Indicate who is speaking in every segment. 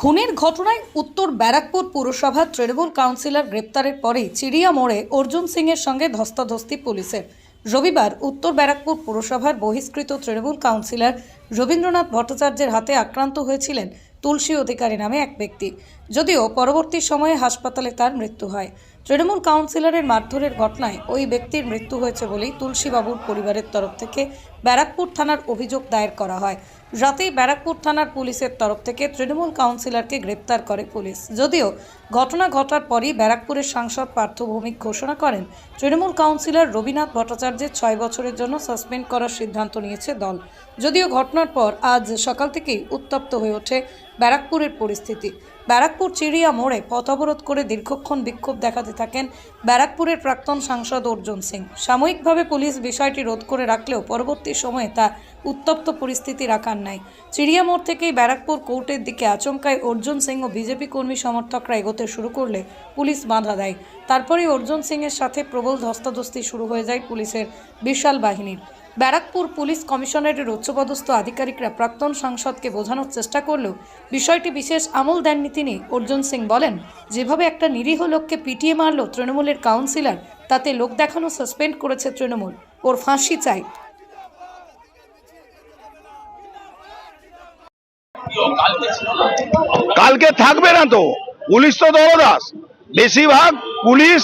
Speaker 1: খুনের ঘটনায় উত্তর ব্যারাকপুর পুরসভার তৃণমূল কাউন্সিলর গ্রেপ্তারের পরেই চিড়িয়া মোড়ে অর্জুন সিংয়ের সঙ্গে ধস্তাধস্তি পুলিশের। রবিবার উত্তর ব্যারাকপুর পুরসভার বহিষ্কৃত তৃণমূল কাউন্সিলর রবীন্দ্রনাথ ভট্টাচার্যের হাতে আক্রান্ত হয়েছিলেন তুলসী অধিকারী নামে এক ব্যক্তি। যদিও পরবর্তী সময়ে হাসপাতালে তার মৃত্যু হয়। তৃণমূল কাউন্সিলরের মারধরের ঘটনায় ওই ব্যক্তির মৃত্যু হয়েছে বলেই তুলসীবাবুর পরিবারের তরফ থেকে ব্যারাকপুর থানার অভিযোগ দায়ের করা হয়। রাতেই ব্যারাকপুর থানার পুলিশের তরফ থেকে তৃণমূল কাউন্সিলরকে গ্রেপ্তার করে পুলিশ। যদিও ঘটনা ঘটার পরই ব্যারাকপুরের সাংসদ পার্থ ভৌমিক ঘোষণা করেন, তৃণমূল কাউন্সিলর রবীনাথ ভট্টাচার্যের ছয় বছরের জন্য সাসপেন্ড করার সিদ্ধান্ত নিয়েছে দল। যদিও ঘটনার পর আজ সকাল থেকেই উত্তপ্ত হয়ে ওঠে ব্যারাকপুরের পরিস্থিতি। ব্যারাকপুর চিড়িয়া মোড়ে পথ অবরোধ করে দীর্ঘক্ষণ বিক্ষোভ দেখাতে থাকেন ব্যারাকপুরের প্রাক্তন সাংসদ অর্জুন সিং। সাময়িকভাবে পুলিশ বিষয়টি রোধ করে রাখলেও পরবর্তী সময়ে তা উত্তপ্ত পরিস্থিতি রাখার নাই। চিড়িয়া মোড় থেকেই ব্যারাকপুর কোর্টের দিকে আচমকায় অর্জুন সিং ও বিজেপি কর্মী সমর্থকরা এগোতে শুরু করলে পুলিশ বাধা দেয়। তারপরেই অর্জুন সিংয়ের সাথে প্রবল ধস্তাধস্তি শুরু হয়ে যায় পুলিশের বিশাল বাহিনীর। ব্যারাকপুর পুলিশ কমিশনারের উচ্চপদস্থ আধিকারিকরা প্রাক্তন সাংসদকে বোঝানোর চেষ্টা করলেও বিষয়টি বিশেষ আমল দেননি তিনি। অর্জুন সিং বলেন, যেভাবে একটা নিরীহ লোককে পিটিয়ে মারল তৃণমূলের কাউন্সিলর, তাতে লোক দেখানো সাসপেন্ড করেছে তৃণমূল। ওর ফাঁসি চাই।
Speaker 2: কালকে থাকবে না তো। পুলিশ তো দলদাস বেশিরভাগ পুলিশ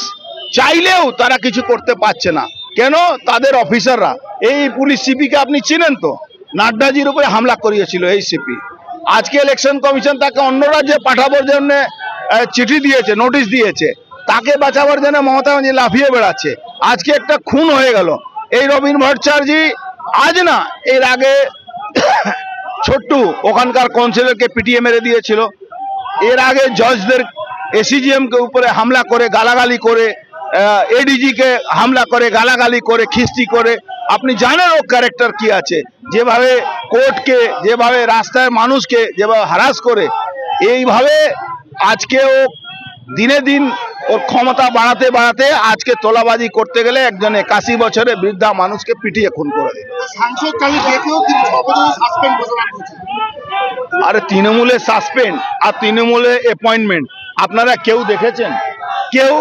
Speaker 2: চাইলেও তারা কিছু করতে পারছে না। কেন? তাদের অফিসাররা। এই পুলিশ সিপিকে আপনি চিনেন তো? নাড্ডাজির উপরে হামলা করিয়েছিল এই সিপি। আজকে ইলেকশন কমিশন তাকে অন্য রাজ্যে পাঠাবার জন্য চিঠি দিয়েছে নোটিশ দিয়েছে। তাকে বাঁচাবার জন্য মমতা ব্যানার্জি লাফিয়ে বেড়াচ্ছে। আজকে একটা খুন হয়ে গেল। এই রবীন ভট্টাচার্য আজ না, এর আগে ছোট্টু, ওখানকার কাউন্সিলরকে পিটিয়ে মেরে দিয়েছিল। এর আগে জজদের এসিজিএম কে উপরে হামলা করে, গালাগালি করে এডিজি কে হামলা করে, গালাগালি করে, খিস্তি করে। আপনি জানেন ও ক্যারেক্টার কি আছে? যেভাবে কোর্টকে যেভাবে রাস্তায় মানুষকে, যেভাবে হারাস করে, এইভাবে আজকে ও দিনে দিন ওর ক্ষমতা বাড়াতে বাড়াতে আজকে তোলাবাজি করতে গেলে একজন একাশি বছরে বৃদ্ধা মানুষকে পিটিয়ে খুন করে দিল।
Speaker 3: সাংসদ
Speaker 2: আরে তৃণমূলে সাসপেন্ড আর তৃণমূলে অ্যাপয়েন্টমেন্ট আপনারা কেউ দেখেছেন? কেউ?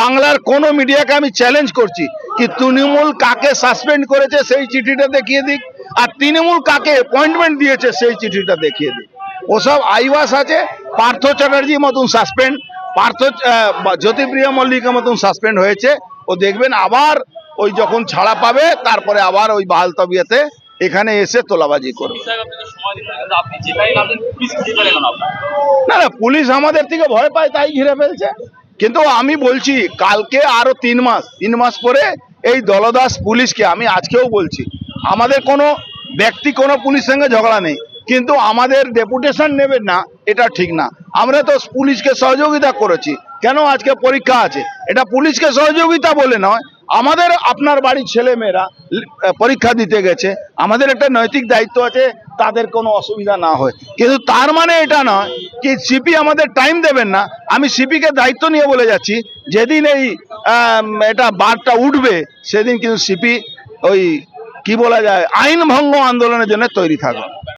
Speaker 2: বাংলার কোন মিডিয়াকে আমি চ্যালেঞ্জ করছি কি তৃণমূল কাকে সাসপেন্ড করেছে সেই চিঠিটা দেখিয়ে দিক আর তৃণমূল কাকে অ্যাপয়েন্টমেন্ট দিয়েছে সেই চিঠিটা দেখিয়ে দিক। ওসব আইওয়াস আছে, পার্থ চ্যাটার্জি মতন সাসপেন্ড পার্থ জ্যোতিপ্রিয়া মল্লিকের মতন সাসপেন্ড হয়েছে। ও দেখবেন আবার ওই যখন ছাড়া পাবে, তারপরে আবার ওই বাহাল তবিয়াতে এখানে এসে তোলাবাজি করবে। না না পুলিশ আমাদের থেকে ভয় পায় তাই ঘিরে ফেলছে। কিন্তু আমি বলছি কালকে আরও তিন মাস তিন মাস পরে এই দলদাস পুলিশকে আমি আজকেও বলছি আমাদের কোনো ব্যক্তি কোনো পুলিশ সঙ্গে ঝগড়া নেই কিন্তু আমাদের ডেপুটেশন নেবেন না এটা ঠিক না। আমরা তো পুলিশকে সহযোগিতা করেছি কেন আজকে পরীক্ষা আছে? এটা পুলিশকে সহযোগিতা বলে নয় আমাদের আপনার বাড়ির ছেলে মেয়েরা পরীক্ষা দিতে গেছে। আমাদের একটা নৈতিক দায়িত্ব আছে, তাদের কোনো অসুবিধা না হয়। কিন্তু তার মানে এটা নয় কি সিপি আমাদের টাইম দেবেন না। আমি সিপিকে দায়িত্ব নিয়ে বলে যাচ্ছি, যেদিন এই এটা বারটা উঠবে, সেদিন কিন্তু সিপি ওই, কি বলা যায়, আইন ভঙ্গ আন্দোলনের জন্য তৈরি থাকবে।